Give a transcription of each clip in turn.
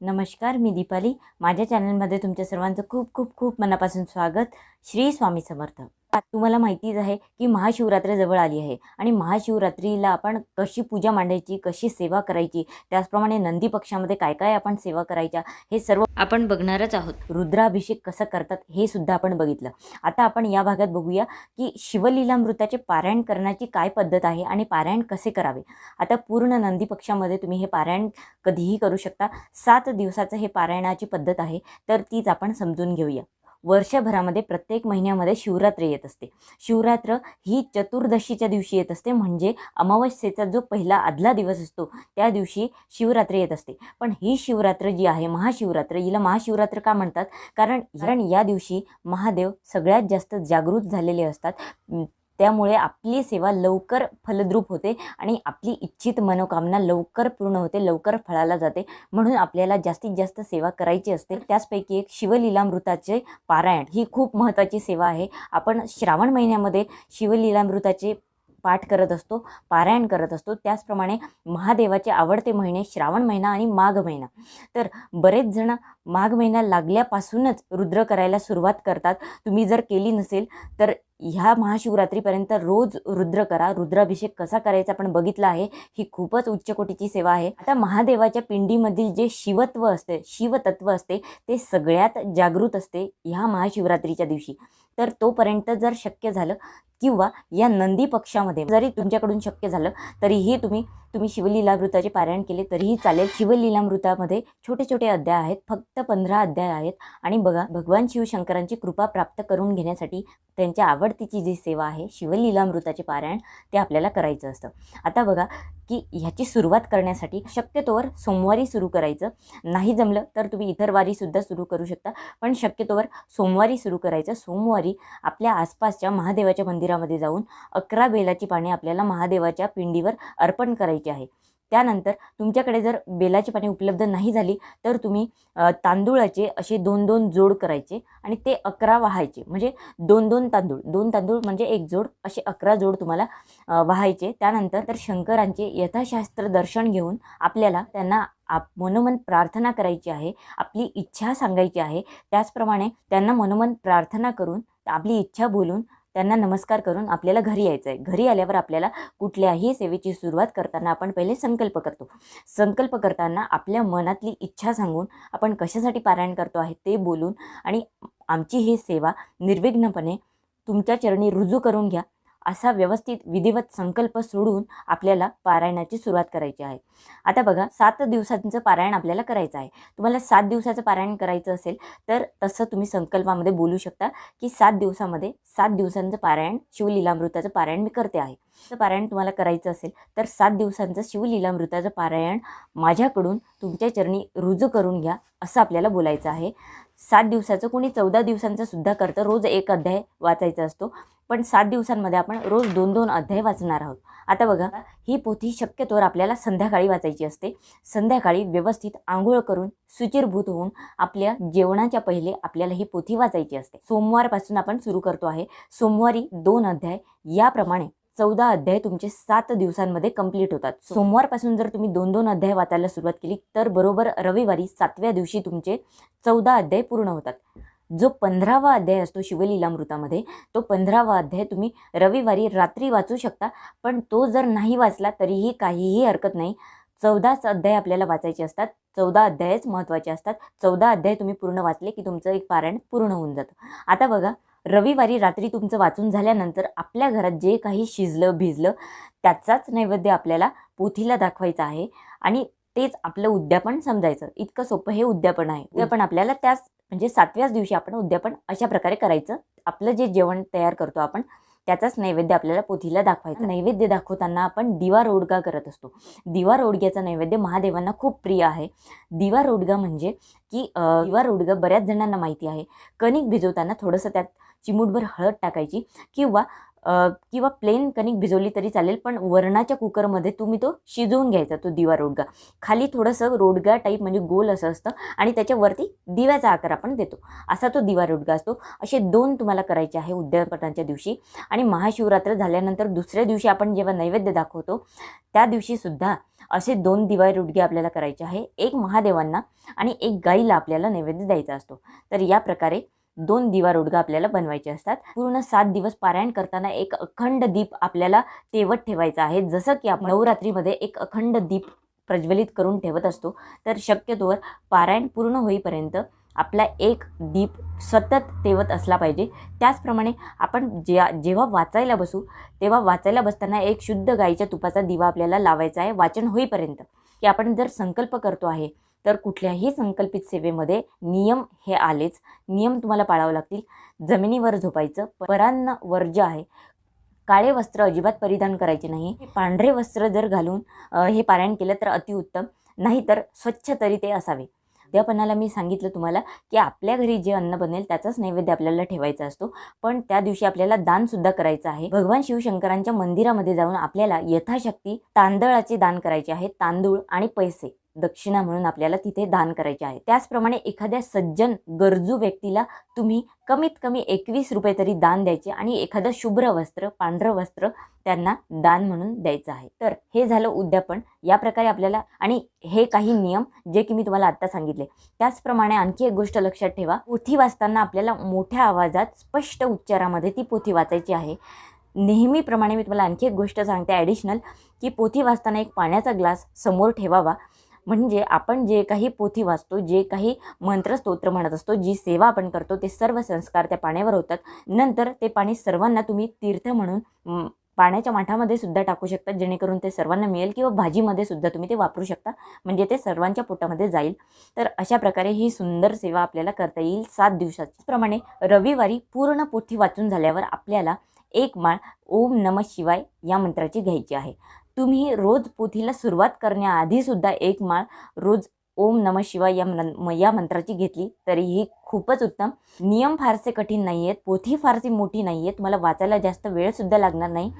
नमस्कार मी दीपाली. माझ्या चॅनलमध्ये तुमच्या सर्वांचं खूप खूप खूप मनापासून स्वागत. श्री स्वामी समर्थ. तुम्हाला माहितीच आहे की महाशिवरात्र जवळ आली आहे. आणि महाशिवरात्रीला आपण कशी पूजा मांडायची कशी सेवा करायची त्याचप्रमाणे नंदी पक्षामध्ये काय काय आपण सेवा करायच्या हे सर्व आपण बघणारच आहोत. रुद्राभिषेक कसं करतात हे सुद्धा आपण बघितलं. आता आपण या भागात बघूया की शिवलीलामृताचे पारायण करण्याची काय पद्धत आहे आणि पारायण कसे करावे. आता पूर्ण नंदी पक्षामध्ये तुम्ही हे पारायण कधीही करू शकता. सात दिवसाचं हे पारायणाची पद्धत आहे तर तीच आपण समजून घेऊया. वर्षभरामध्ये प्रत्येक महिन्यामध्ये शिवरात्र येत असते. शिवरात्र ही चतुर्दशीच्या दिवशी येत असते म्हणजे अमावस्येचा जो पहिला आदला दिवस असतो त्या दिवशी शिवरात्र येत असते. पण ही शिवरात्र जी आहे महाशिवरात्र हिला महाशिवरात्र का म्हणतात? कारण कारण या दिवशी महादेव सगळ्यात जास्त जागृत झालेले असतात. त्यामुळे आपली सेवा लवकर फलद्रूप होते आणि आपली इच्छित मनोकामना लवकर पूर्ण होते लवकर फळाला जाते. म्हणून आपल्याला जास्तीत जास्त सेवा करायची असते. त्याचपैकी एक शिवलीलामृताचे पारायण ही खूप महत्त्वाची सेवा आहे. आपण श्रावण महिन्यामध्ये शिवलीलामृताचे पाठ करत असतो पारायण करत असतो. त्याचप्रमाणे महादेवाचे आवडते महिने श्रावण महिना आणि माघ महिना. तर बरेच जण माघ महिना लागल्यापासूनच रुद्र करायला सुरुवात करतात. तुम्ही जर केली नसेल तर ह्या महाशिवरात्रीपर्यंत रोज रुद्र करा. रुद्राभिषेक कसा करायचा आपण बघितला आहे. ही खूपच उच्चकोटीची सेवा आहे. आता महादेवाच्या पिंडीमधील जे शिवत्व असते शिवतत्व असते ते सगळ्यात जागृत असते ह्या महाशिवरात्रीच्या दिवशी. तर तोपर्यंत जर शक्य झालं किंवा या नंदी पक्षामध्ये जरी तुमच्याकडून शक्य झालं तरीही तुम्ही तुम्ही शिवलीलामृताचे पारायण केले तरीही चालेल. शिवलीलामृतामध्ये छोटे छोटे अध्याय आहेत फक्त पंधरा अध्याय आहेत. आणि बघा भगवान शिवशंकरांची कृपा प्राप्त करून घेण्यासाठी त्यांच्या आवडतीची जी सेवा आहे शिवलीलामृताचे पारायण ते आपल्याला करायचं असतं. आता बघा की ह्याची सुरुवात करण्यासाठी शक्यतोवर सोमवारी सुरू करायचं. नाही जमलं तर तुम्ही इतर वारीसुद्धा सुरू करू शकता. पण शक्यतोवर सोमवारी सुरू करायचं. सोमवारी आपल्या आसपासच्या महादेवाच्या मंदिरामध्ये जाऊन अकरा बेलाची पाने आपल्याला महादेवाच्या पिंडीवर अर्पण करायची आहे. त्यानंतर तुमच्याकडे जर बेलाची पाने उपलब्ध नाही झाली तर तुम्ही तांदूळाचे असे दोन दोन जोड करायचे आणि ते अकरा वाहायचे. म्हणजे दोन दोन तांदूळ दोन तांदूळ म्हणजे एक जोड असे अकरा जोड तुम्हाला वाहायचे. त्यानंतर तर शंकरांचे यथाशास्त्र दर्शन घेऊन आपल्याला त्यांना आप मनोमन प्रार्थना करायची आहे आपली इच्छा सांगायची आहे. त्याचप्रमाणे त्यांना मनोमन प्रार्थना करून आपली इच्छा बोलून त्यांना नमस्कार करून आपल्याला घरी यायचं आहे घरी आल्यावर आपल्याला कुठल्याही सेवेची सुरुवात करताना आपण पहिले संकल्प करतो. संकल्प करताना आपल्या मनातली इच्छा सांगून आपण कशासाठी पारायण करतो आहे ते बोलून आणि आमची ही सेवा निर्विघ्नपणे तुमच्या चरणी रुजू करून घ्या. असा व्यवस्थित विधिवत संकल्प सोडून आपल्याला पारायणाची सुरुवात करायची आहे. आता बघा सात दिवसांचं पारायण आपल्याला करायचं आहे. तुम्हाला सात दिवसाचं पारायण करायचं असेल तर तसं तुम्ही संकल्पामध्ये बोलू शकता की सात दिवसामध्ये सात दिवसांचं पारायण शिवलीलामृताचं पारायण मी करते आहे. तर पारायण तुम्हाला करायचं असेल तर सात दिवसांचं शिवलीलामृताचं पारायण माझ्याकडून तुमच्या चरणी रुजू करून घ्या असं आपल्याला बोलायचं आहे. सात दिवसाचं कोणी चौदा दिवसांचं सुद्धा करतं. रोज एक अध्याय वाचायचा असतो. पण सात दिवसांमध्ये आपण रोज दोन दोन अध्याय वाचणार आहोत. आता बघा ही पोथी शक्यतोवर आपल्याला संध्याकाळी वाचायची असते. संध्याकाळी व्यवस्थित आंघोळ करून सुचिरभूत होऊन आपल्या जेवणाच्या पहिले आपल्याला ही पोथी वाचायची असते. सोमवारपासून आपण सुरू करतो आहे. सोमवारी दोन अध्याय याप्रमाणे चौदा अध्याय तुमचे सात दिवसांमध्ये कंप्लीट होतात. सोमवारपासून जर तुम्ही दोन दोन अध्याय वाचायला सुरुवात केली तर बरोबर रविवारी सातव्या दिवशी तुमचे चौदा अध्याय पूर्ण होतात. जो पंधरावा अध्याय असतो शिवलीलामृतामध्ये तो पंधरावा अध्याय तुम्ही रविवारी रात्री वाचू शकता पण तो जर नाही वाचला तरीही काहीही हरकत नाही. चौदाच अध्याय आपल्याला वाचायचे असतात. चौदा अध्यायच महत्त्वाचे असतात. चौदा अध्याय तुम्ही पूर्ण वाचले की तुमचं एक पारायण पूर्ण होऊन जातं. आता बघा रविवारी रात्री तुमचं वाचून झाल्यानंतर आपल्या घरात जे काही शिजलं भिजलं त्याचाच नैवेद्य आपल्याला पोथीला दाखवायचा आहे. आणि तेच आपलं उद्यापन समजायचं. इतकं सोपं हे उद्यापन आहे. उद्यापन आपल्याला त्याच म्हणजे सातव्याच दिवशी आपण उद्यापन अशा प्रकारे करायचं. आपलं जे जेवण तयार करतो आपण त्याचाच नैवेद्य आपल्याला पोथीला दाखवायचं. नैवेद्य दाखवताना आपण दिवा रोडगा करत असतो. दिवा रोडग्याचा नैवेद्य महादेवांना खूप प्रिय आहे. दिवा रोडगा म्हणजे की दिवा रोडगा बऱ्याच जणांना माहिती आहे. कणिक भिजवताना थोडंसं त्यात चिमूटभर हळद टाकायची किंवा किंवा प्लेन कणिक भिजवली तरी चालेल पण वरणाच्या कुकरमध्ये तुम्ही तो शिजवून घ्यायचा तो दिवा रोडगा. खाली थोडंसं रोडगा टाईप म्हणजे गोल असं असतं आणि त्याच्यावरती दिव्याचा आकार आपण देतो. असा तो दिवा रोडगा असतो. असे दोन तुम्हाला करायचे आहे उद्यापनाच्या दिवशी. आणि महाशिवरात्र झाल्यानंतर दुसऱ्या दिवशी आपण जेव्हा नैवेद्य दाखवतो त्या दिवशीसुद्धा असे दोन दिवा रुडगे आपल्याला करायचे आहे. एक महादेवांना आणि एक गाईला आपल्याला नैवेद्य द्यायचा असतो. तर या प्रकारे दोन दिवा रोडगा आपल्याला बनवायचे असतात. पूर्ण सात दिवस पारायण करताना एक अखंड दीप आपल्याला तेवत ठेवायचा आहे. जसं की आपण नवरात्रीमध्ये एक अखंड दीप प्रज्वलित करून ठेवत असतो तर शक्यतोवर पारायण पूर्ण होईपर्यंत आपला एक दीप सतत तेवत असला पाहिजे. त्याचप्रमाणे आपण ज्या जेव्हा वाचायला बसू तेव्हा वाचायला बसताना एक शुद्ध गाईच्या तुपाचा दिवा आपल्याला लावायचा आहे. वाचन होईपर्यंत. की आपण जर संकल्प करतो आहे तर कुठल्याही संकल्पित सेवेमध्ये नियम हे आलेच. नियम तुम्हाला पाळावे लागतील. जमिनीवर झोपायचं परांना वर्ज्य आहे काळे वस्त्र अजिबात परिधान करायचे नाही. पांढरे वस्त्र जर घालून हे पारायण केलं तर अतिउत्तम नाहीतर स्वच्छ तरी ते असावे. त्यापणाला मी सांगितलं तुम्हाला की आपल्या घरी जे अन्न बनेल त्याचाच नैवेद्य आपल्याला ठेवायचा असतो. पण त्या दिवशी आपल्याला दान सुद्धा करायचं आहे. भगवान शिवशंकरांच्या मंदिरामध्ये जाऊन आपल्याला यथाशक्ती तांदळाचे दान करायचे आहे. तांदूळ आणि पैसे. दक्षिणा म्हणून आपल्याला तिथे दान करायचे आहे. त्याचप्रमाणे एखाद्या सज्जन गरजू व्यक्तीला तुम्ही कमीत कमी एकवीस रुपये तरी दान द्यायचे आणि एखादं शुभ्र वस्त्र पांढरं वस्त्र त्यांना दान म्हणून द्यायचं आहे. तर हे झालं उद्यापन. या प्रकारे आपल्याला आणि हे काही नियम जे की मी तुम्हाला आत्ता सांगितले. त्याचप्रमाणे आणखी एक गोष्ट लक्षात ठेवा. पोथी वाचताना आपल्याला मोठ्या आवाजात स्पष्ट उच्चारामध्ये ती पोथी वाचायची आहे. नेहमीप्रमाणे मी तुम्हाला आणखी एक गोष्ट सांगते ॲडिशनल की पोथी वाचताना एक पाण्याचा ग्लास समोर ठेवावा. म्हणजे आपण जे काही पोथी वाचतो जे काही मंत्रस्तोत्र म्हणत असतो जी सेवा आपण करतो ते सर्व संस्कार त्या पाण्यावर होतात. नंतर ते पाणी सर्वांना तुम्ही तीर्थ म्हणून पाण्याच्या माठामध्ये सुद्धा टाकू शकता जेणेकरून ते सर्वांना मिळेल किंवा भाजीमध्ये सुद्धा तुम्ही ते वापरू शकता म्हणजे ते सर्वांच्या पोटामध्ये जाईल. तर अशा प्रकारे ही सुंदर सेवा आपल्याला करता येईल सात दिवसाच्याप्रमाणे रविवारी पूर्ण पोथी वाचून झाल्यावर आपल्याला एक माळ ओम नम शिवाय या मंत्राची घ्यायची आहे. तुम्ही रोज पोथीला सुरुवात करण्याआधी सुद्धा एक माळ रोज ओम नम शिवाय या मन या मंत्राची घेतली तरीही खूपच उत्तम. नियम फारसे कठीण नाही आहेत पोथी फारशी मोठी नाही आहेत मला वाचायला जास्त वेळसुद्धा लागणार नाही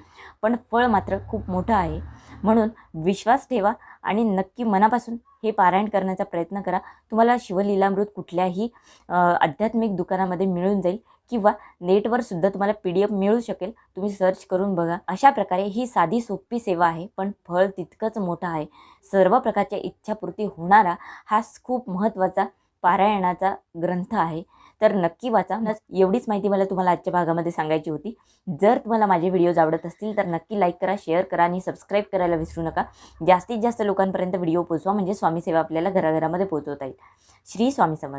पण फळ मात्र खूप मोठं आहे. म्हणून विश्वास ठेवा आणि नक्की मनापासून हे पारायण करण्याचा प्रयत्न करा. तुम्हाला शिवलीलामृत कुठल्याही आध्यात्मिक दुकानामध्ये मिळून जाईल. किंवा नेटवर सुद्धा तुम्हाला पी डी एफ मिळू शकेल. तुम्ही सर्च करून बघा. अशा प्रकारे ही साधी सोपी सेवा आहे पण फळ तितकंच मोठं आहे. सर्व प्रकारच्या इच्छापूर्ती होणारा हा खूप महत्त्वाचा पारायणाचा ग्रंथ आहे. तर नक्की वाचा. एवढीच माहिती मला तुम्हाला आजच्या भागामध्ये सांगायची होती. जर तुम्हाला माझे व्हिडिओज आवडत असतील तर नक्की लाईक करा शेअर करा आणि सबस्क्राईब करायला विसरू नका. जास्तीत जास्त लोकांपर्यंत व्हिडिओ पोचवा म्हणजे स्वामी सेवा आपल्याला घराघरामध्ये पोहोचवता येईल. श्री स्वामी समर्थ.